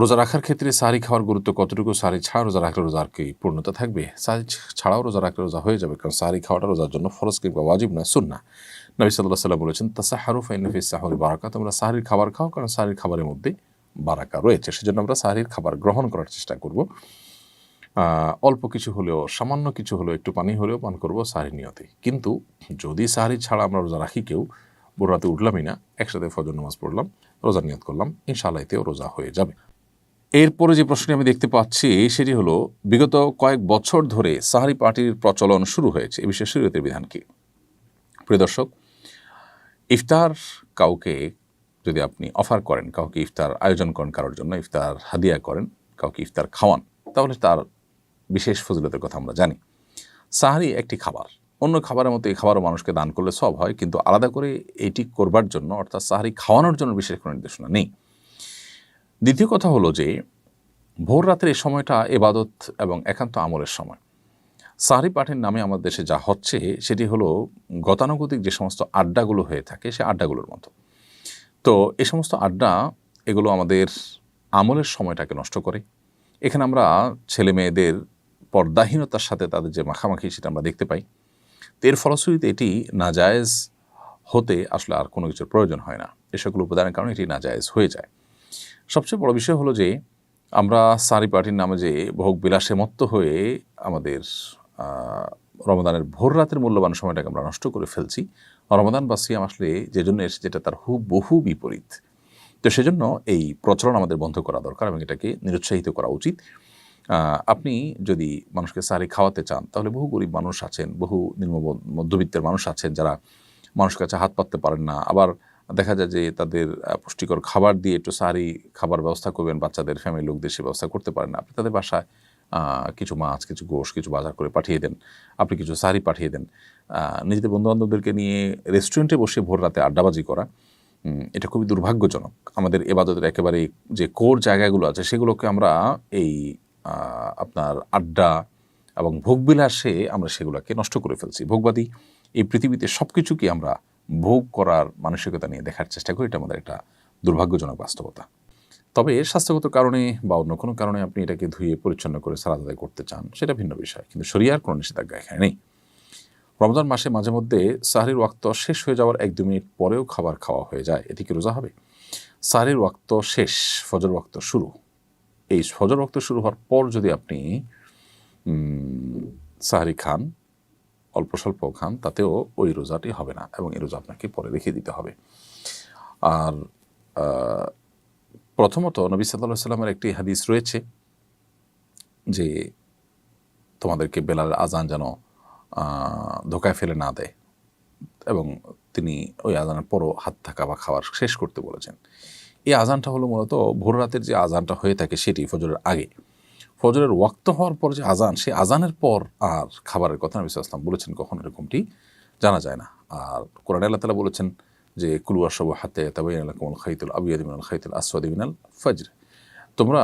রোজা রাখার ক্ষেত্রে সারি খাওয়ার গুরুত্ব কতটুকু? সারি ছাড়া রোজা রাখলে রোজার কি পূর্ণতা থাকবে? সারি ছাড়াও রোজা রাখলে রোজা হয়ে যাবে, কারণ সারি খাওয়াটা রোজার জন্য ফরজ কিংবা ওয়াজিব না সুন্না নবী সাল্লাহ সাল্লাম বলেছেন তাসা হারুফ আইনফিস সাহরি বারাকা। তোমরা সাহারির খাবার খাও, কারণ সাহারির খাবারের মধ্যে বারাকা রয়েছে। সেজন্য আমরা সাহারির খাবার গ্রহণ করার চেষ্টা করব। অল্প কিছু হলেও, সামান্য কিছু হলেও, একটু পানি হলেও পান করব সাহারি নিয়তে। কিন্তু যদি সাহারি ছাড়া আমরা রোজা রাখি কেউ রাতে উঠলামই না, একসাথে ফজর নামাজ পড়লাম রোজা নিয়ত করলাম, ইনশাআল্লাহ এতেও রোজা হয়ে যাবে। এরপরে যে প্রশ্নটি আমি দেখতে পাচ্ছি, সেটি হলো, বিগত কয়েক বছর ধরে সাহারি পার্টির প্রচলন শুরু হয়েছে, এ বিষয়ে শরীয়তের বিধান কি? প্রিয় দর্শক, ইফতার কাউকে যদি আপনি অফার করেন, কাউকে ইফতার আয়োজন করেন কারোর জন্য, ইফতার হাদিয়া করেন, কাউকে ইফতার খাওয়ান, তাহলে তার বিশেষ ফজিলতের কথা আমরা জানি। সাহারি একটি খাবার, অন্য খাবারের মতো এই খাবারও মানুষকে দান করলে সব হয়, কিন্তু আলাদা করে এটি করবার জন্য, অর্থাৎ সাহারি খাওয়ানোর জন্য বিশেষ কোনো নির্দেশনা নেই। দ্বিতীয় কথা হলো যে, ভোর রাতের এই সময়টা এবাদত এবং একান্ত আমলের সময়। সাহারি পাঠের নামে আমাদের দেশে যা হচ্ছে, সেটি হলো গতানুগতিক যে সমস্ত আড্ডাগুলো হয়ে থাকে, সে আড্ডাগুলোর মতো। তো এ সমস্ত আড্ডা, এগুলো আমাদের আমলের সময়টাকে নষ্ট করে। এখানে আমরা ছেলে মেয়েদের পর্দাহীনতার সাথে তাদের যে মাখামাখি, সেটা আমরা দেখতে পাই। তো এর ফলশ্রুতিতে এটি নাজায়েজ হতে আসলে আর কোনো কিছুর প্রয়োজন হয় না। এ সকল উপাদানের কারণে এটি নাজায়েজ হয়ে যায়। সবচেয়ে বড় বিষয় হলো যে, আমরা সারি পার্টির নামে যে ভোগ বিলাসে মত্ত হয়ে আমাদের রমদানের ভোর রাতের মূল্যবান সময়টাকে আমরা নষ্ট করে ফেলছি। রমাদান বা সিয়াম আসলে যে জন্য এসে যেটা তার হু বহু বিপরীত। তো সেজন্য এই প্রচলন আমাদের বন্ধ করা দরকার এবং এটাকে নিরুৎসাহিত করা উচিত। আপনি যদি মানুষকে সারি খাওয়াতে চান, তাহলে বহু গরিব মানুষ আছেন, বহু নিম্ন মধ্যবিত্তের মানুষ আছেন যারা মানুষের কাছে হাত পাততে পারেন না। আবার দেখা যায় যে তাদের পুষ্টিকর খাবার দিয়ে একটু সারি খাবার ব্যবস্থা করবেন, বাচ্চাদের ফ্যামিলি লোকদের সে ব্যবস্থা করতে পারেন আপনি তাদের বাসায় কিছু মাছ, কিছু গোশ, কিছু বাজার করে পাঠিয়ে দেন। আপনি কিছু সারি পাঠিয়ে দেন। নিজেদের বন্ধুবান্ধবদেরকে নিয়ে রেস্টুরেন্টে বসে ভোর রাতে আড্ডাবাজি করা এটা খুবই দুর্ভাগ্যজনক। আমাদের এবাদতের একেবারে যে কোর জায়গাগুলো আছে, সেগুলোকে আমরা এই আপনার আড্ডা এবং ভোগবিলাসে আমরা সেগুলোকে নষ্ট করে ফেলছি। ভোগবাদী এই পৃথিবীতে সব কিছুকে আমরা ভোগ করার মানসিকতা নিয়ে দেখার চেষ্টা করি, এটা আমাদের একটা দুর্ভাগ্যজনক বাস্তবতা। তবে স্বাস্থ্যগত কারণে বা অন্য কোনো কারণে আপনি এটাকে ধুয়ে পরিচ্ছন্ন করে সালাদ করতে চান, সেটা ভিন্ন বিষয়, কিন্তু শরিয়ার কোনো নিষেধাজ্ঞা এখানে নেই। রমজান মাসে মাঝে মধ্যে সাহরির ওয়াক্ত শেষ হয়ে যাওয়ার এক দু মিনিট পরেও খাবার খাওয়া হয়ে যায় এটি কি রোজা হবে? সাহরির ওয়াক্ত শেষ, ফজর ওয়াক্ত শুরু। এই ফজর ওয়াক্ত শুরু হওয়ার পর যদি আপনি সাহরি খান অল্প স্বল্প খান, তাতেও ওই রোজাটি হবে না এবং এই রোজা আপনাকে পরে রেখে দিতে হবে। আর প্রথমত নবী সাল্লাহ সাল্লামের একটি হাদিস রয়েছে যে তোমাদেরকে বেলাল আজান যেন ধোকায় ফেলে না দেয় এবং তিনি ওই আজানের পরও হাত থাকা বা খাবার শেষ করতে বলেছেন। এই আজানটা হলো মূলত ভোর রাতের যে আজানটা হয়ে থাকে সেটি ফজরের আগে। ফজরের ওয়াক্ত হওয়ার পর যে আজান, সেই আজানের পর আর খাবারের কথা নবী সাল্লাম বলেছেন কখন এরকমটি জানা যায় না। আর কোরআন আল্লাহ তালা বলেছেন যে কুলুয়া সব হাতে তবে কমল খাইতুল আবিয়াদ মিনাল খাইতুল আসওয়াদ মিনাল ফজর। তোমরা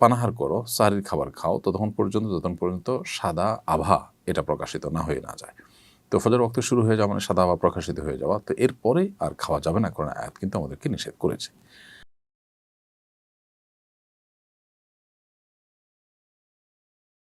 পানাহার করো সারির খাবার খাও, ততক্ষণ পর্যন্ত যতক্ষণ পর্যন্ত সাদা আভা এটা প্রকাশিত না হয়ে না যায়। তো ফজর ওয়াক্ত শুরু হয়ে যাওয়া মানে সাদা আভা প্রকাশিত হয়ে যাওয়া। তো এরপরে আর খাওয়া যাবে না কারণ আয়াত কিন্তু আমাদেরকে নিষেধ করেছে।